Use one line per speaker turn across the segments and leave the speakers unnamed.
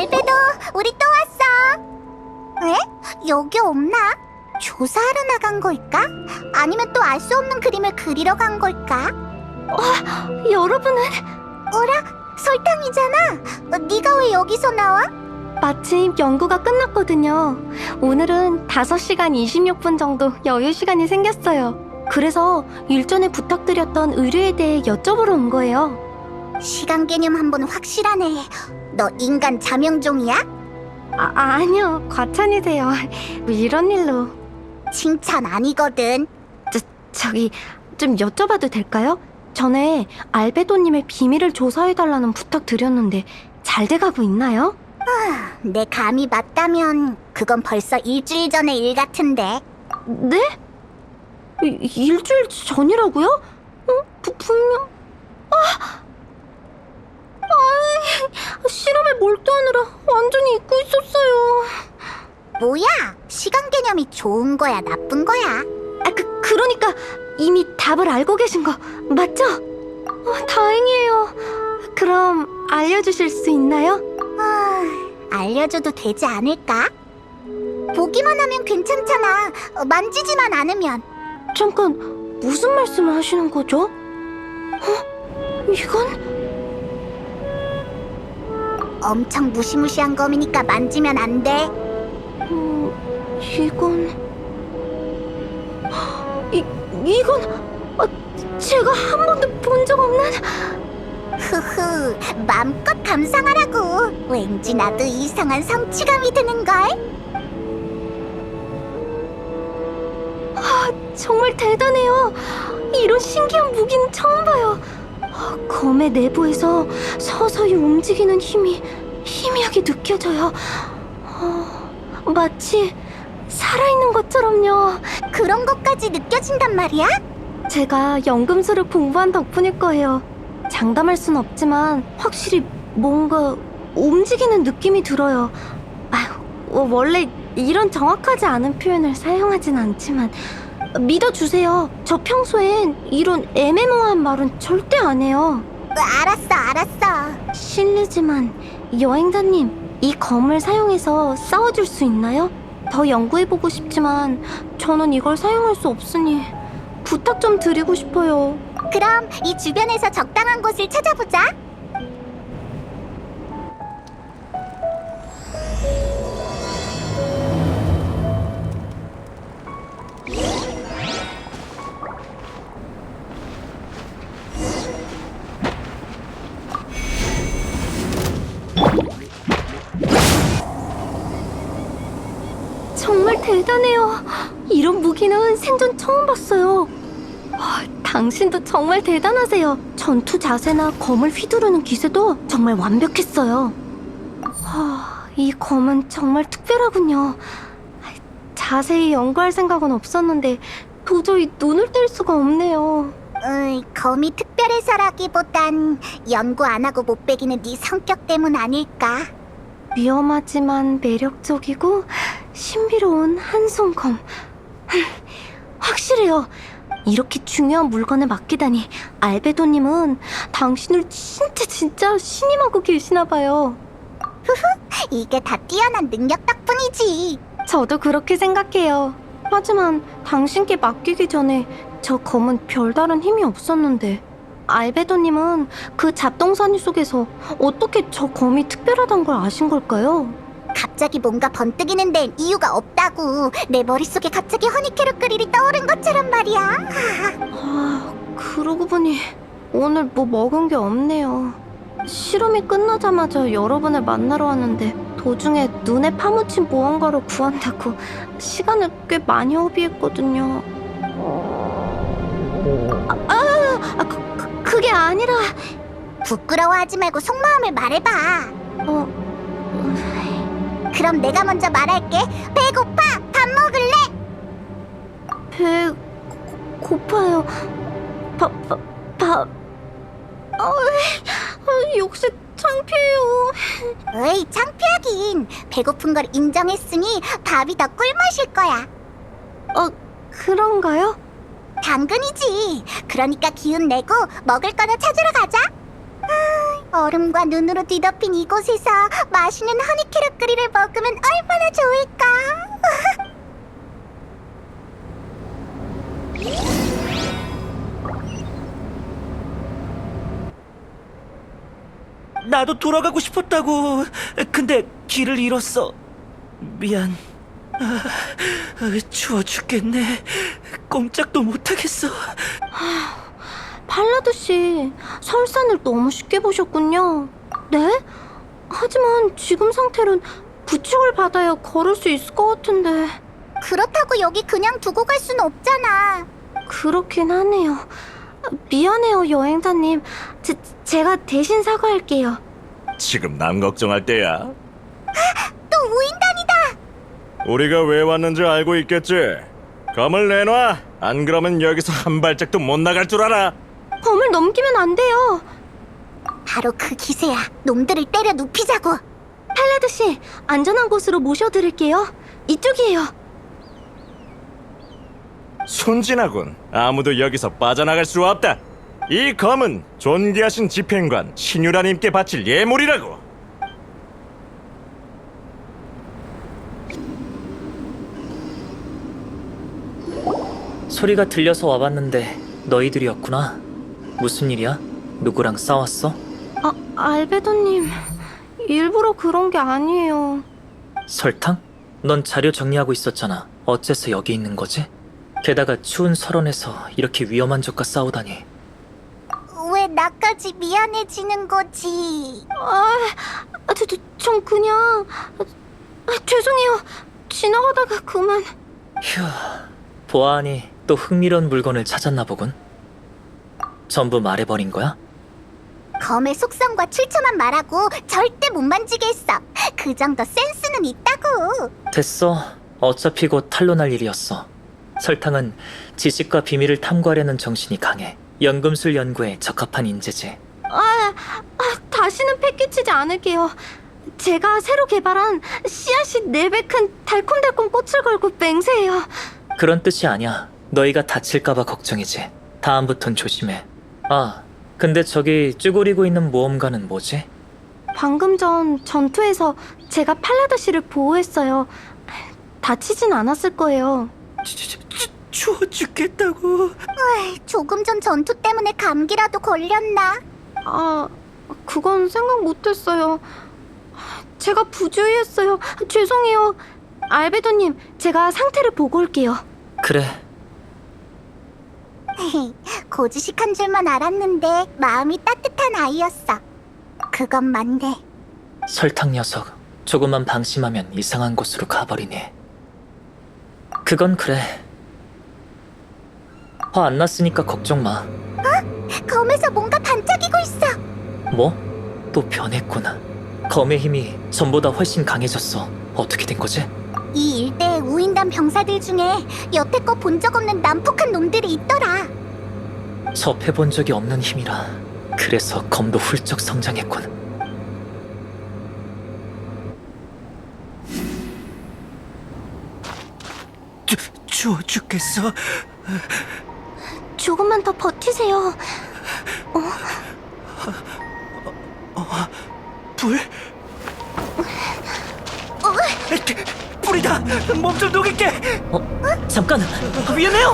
알베도, 우리 또 왔어. 에? 여기 없나? 조사하러 나간 걸까? 아니면 또 알 수 없는 그림을 그리러 간 걸까?
여러분은
어라? 설탕이잖아. 어, 네가 왜 여기서 나와?
마침 연구가 끝났거든요. 오늘은 5시간 26분 정도 여유 시간이 생겼어요. 그래서 일전에 부탁드렸던 의뢰에 대해 여쭤보러 온 거예요.
시간 개념 한번 확실하네. 너 인간 자명종이야?
아, 아니요, 과찬이세요. 뭐 이런 일로.
칭찬 아니거든.
저기, 좀 여쭤봐도 될까요? 전에 알베도님의 비밀을 조사해달라는 부탁 드렸는데 잘 돼가고 있나요?
내 감이 맞다면 그건 벌써 일주일 전의 일 같은데.
네? 이- 일주일 전이라고요? 어? 부, 분명... 아! 아, 실험에 몰두하느라 완전히 잊고 있었어요.
뭐야? 시간 개념이 좋은 거야, 나쁜 거야?
아, 그, 그러니까 이미 답을 알고 계신 거 맞죠? 어, 다행이에요. 그럼 알려주실 수 있나요?
아, 알려줘도 되지 않을까? 보기만 하면 괜찮잖아. 어, 만지지만 않으면.
잠깐, 무슨 말씀을 하시는 거죠? 어? 이건...
엄청 무시무시한 검이니까 만지면 안 돼.
음, 이건... 이, 이건... 아, 제가 한 번도 본 적 없는...
흐흐, 마음껏 감상하라고. 왠지 나도 이상한 성취감이 드는걸?
정말 대단해요. 이런 신기한 무기는 처음 봐요. 아, 검의 내부에서 서서히 움직이는 힘이 희미하게 느껴져요. 어, 마치 살아있는 것처럼요.
그런 것까지 느껴진단 말이야?
제가 연금술을 공부한 덕분일 거예요. 장담할 순 없지만 확실히 뭔가 움직이는 느낌이 들어요. 아휴, 어, 원래 이런 정확하지 않은 표현을 사용하진 않지만 믿어주세요. 저 평소엔 이런 애매모호한 말은 절대 안 해요.
어, 알았어, 알았어.
실례지만 여행자님 이 검을 사용해서 싸워줄 수 있나요? 더 연구해보고 싶지만 저는 이걸 사용할 수 없으니 부탁 좀 드리고 싶어요.
그럼 이 주변에서 적당한 곳을 찾아보자.
무기는 생전 처음 봤어요. 와, 당신도 정말 대단하세요. 전투 자세나 검을 휘두르는 기세도 정말 완벽했어요. 와, 이 검은 정말 특별하군요. 자세히 연구할 생각은 없었는데 도저히 눈을 뗄 수가 없네요.
으이, 검이 특별해서라기보단 연구 안 하고 못 베기는 네 성격 때문 아닐까?
위험하지만 매력적이고 신비로운 한손검. 확실해요. 이렇게 중요한 물건을 맡기다니 알베도님은 당신을 진짜 진짜 신임하고 계시나 봐요.
이게 다 뛰어난 능력 덕분이지.
저도 그렇게 생각해요. 하지만 당신께 맡기기 전에 저 검은 별다른 힘이 없었는데 알베도님은 그 잡동사니 속에서 어떻게 저 검이 특별하단 걸 아신 걸까요?
갑자기 뭔가 번뜩이는 데는 이유가 없다고. 내 머릿속에 갑자기 허니캐럿 그릴이 떠오른 것처럼 말이야.
아, 그러고 보니 오늘 뭐 먹은 게 없네요. 실험이 끝나자마자 여러분을 만나러 왔는데 도중에 눈에 파묻힌 무언가를 구한다고 시간을 꽤 많이 허비했거든요. 아, 아, 아 그, 그, 그게 아니라
부끄러워하지 말고 속마음을 말해봐.
어,
그럼 내가 먼저 말할게. 배고파. 밥 먹을래?
배 고- 고파요. 밥, 밥, 밥. 아, 아, 역시 창피해요.
으이, 창피하긴. 배고픈 걸 인정했으니 밥이 더 꿀맛일 거야.
어, 그런가요?
당근이지. 그러니까 기운 내고 먹을 거나 찾으러 가자. 아, 얼음과 눈으로 뒤덮인 이곳에서 맛있는 허니캐럿그리를 먹으면 얼마나 좋을까?
나도 돌아가고 싶었다고. 근데 길을 잃었어. 미안. 아, 추워 죽겠네. 꼼짝도 못하겠어.
팔라드 씨, 설산을 너무 쉽게 보셨군요. 네? 하지만 지금 상태론 부축을 받아야 걸을 수 있을 것 같은데.
그렇다고 여기 그냥 두고 갈 순 없잖아.
그렇긴 하네요. 미안해요, 여행사님. 제, 제가 대신 사과할게요.
지금 남 걱정할 때야.
또 우인단이다.
우리가 왜 왔는지 알고 있겠지? 검을 내놔. 안 그러면 여기서 한 발짝도 못 나갈 줄 알아.
검을 넘기면 안 돼요.
바로 그 기세야. 놈들을 때려 눕히자고.
팔라드 씨, 안전한 곳으로 모셔드릴게요. 이쪽이에요.
순진하군. 아무도 여기서 빠져나갈 수 없다. 이 검은 존귀하신 집행관 신유라님께 바칠 예물이라고.
소리가 들려서 와봤는데 너희들이었구나. 무슨 일이야? 누구랑 싸웠어?
아, 알베도님. 일부러 그런 게 아니에요.
설탕? 넌 자료 정리하고 있었잖아. 어째서 여기 있는 거지? 게다가 추운 설원에서 이렇게 위험한 적과 싸우다니.
왜 나까지 미안해지는 거지?
아, 아, 저, 저, 전 그냥 아, 죄송해요. 지나가다가 그만.
휴, 보아하니 또 흥미로운 물건을 찾았나 보군. 전부 말해버린 거야?
검의 속성과 출처만 말하고 절대 못 만지게 했어. 그 정도 센스는 있다고.
됐어. 어차피 곧 탄로날 일이었어. 설탕은 지식과 비밀을 탐구하려는 정신이 강해. 연금술 연구에 적합한 인재지.
아, 아, 다시는 패끼치지 않을게요. 제가 새로 개발한 씨앗이 네배 큰 달콤달콤 꽃을 걸고 맹세해요.
그런 뜻이 아니야. 너희가 다칠까봐 걱정이지. 다음부턴 조심해. 아, 근데 저기 쭈그리고 있는 모험가는 뭐지?
방금 전 전투에서 제가 팔라드 씨를 보호했어요. 다치진 않았을 거예요.
추워 죽겠다고.
조금 전 전투 때문에 감기라도 걸렸나?
아, 그건 생각 못했어요. 제가 부주의했어요. 죄송해요. 알베도님, 제가 상태를 보고 올게요.
그래,
고지식한 줄만 알았는데 마음이 따뜻한 아이였어. 그건 맞네.
설탕 녀석. 조금만 방심하면 이상한 곳으로 가버리네. 그건 그래. 화 안 났으니까 걱정 마.
검에서 뭔가 반짝이고 있어.
뭐? 또 변했구나. 검의 힘이 전보다 훨씬 강해졌어. 어떻게 된 거지?
병사들 중에 여태껏 본 적 없는 난폭한 놈들이 있더라.
접해본 적이 없는 힘이라. 그래서 검도 훌쩍 성장했군. 추, 추워 죽겠어.
조금만 더 버티세요.
불? 불이다! 몸 좀 녹일게! 어? 잠깐! 위험해요!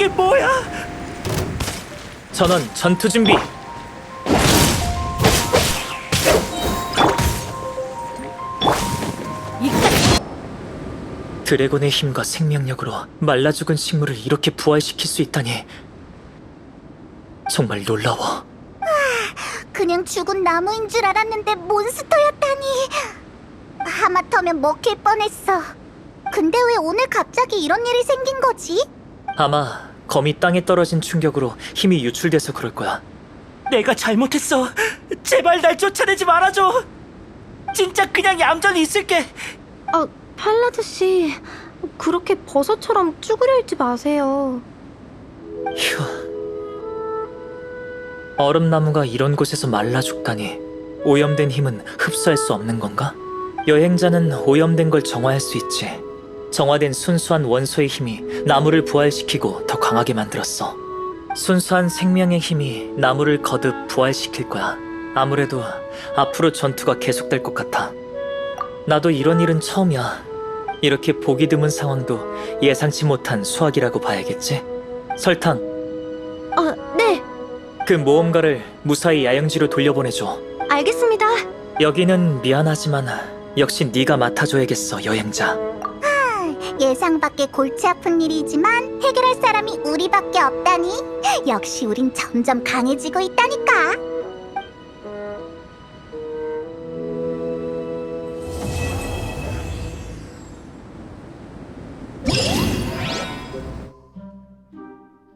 이게 뭐야? 전원 전투 준비! 드래곤의 힘과 생명력으로 말라 죽은 식물을 이렇게 부활시킬 수 있다니 정말 놀라워.
그냥 죽은 나무인 줄 알았는데 몬스터였다니. 하마터면 먹힐 뻔했어. 근데 왜 오늘 갑자기 이런 일이 생긴 거지?
아마 검이 땅에 떨어진 충격으로 힘이 유출돼서 그럴 거야.
내가 잘못했어. 제발 날 쫓아내지 말아줘. 진짜 그냥 얌전히 있을게.
아, 팔라드 씨. 그렇게 버섯처럼 쭈그려 있지 마세요.
휴. 얼음나무가 이런 곳에서 말라 죽다니. 오염된 힘은 흡수할 수 없는 건가? 여행자는 오염된 걸 정화할 수 있지. 정화된 순수한 원소의 힘이 나무를 부활시키고 더 강하게 만들었어. 순수한 생명의 힘이 나무를 거듭 부활시킬 거야. 아무래도 앞으로 전투가 계속될 것 같아. 나도 이런 일은 처음이야. 이렇게 보기 드문 상황도 예상치 못한 수확이라고 봐야겠지? 설탕,
아, 네.
그 모험가를 무사히 야영지로 돌려보내줘.
알겠습니다.
여기는 미안하지만 역시 네가 맡아줘야겠어, 여행자.
예상 밖의 골치 아픈 일이지만 해결할 사람이 우리밖에 없다니. 역시 우린 점점 강해지고 있다니까.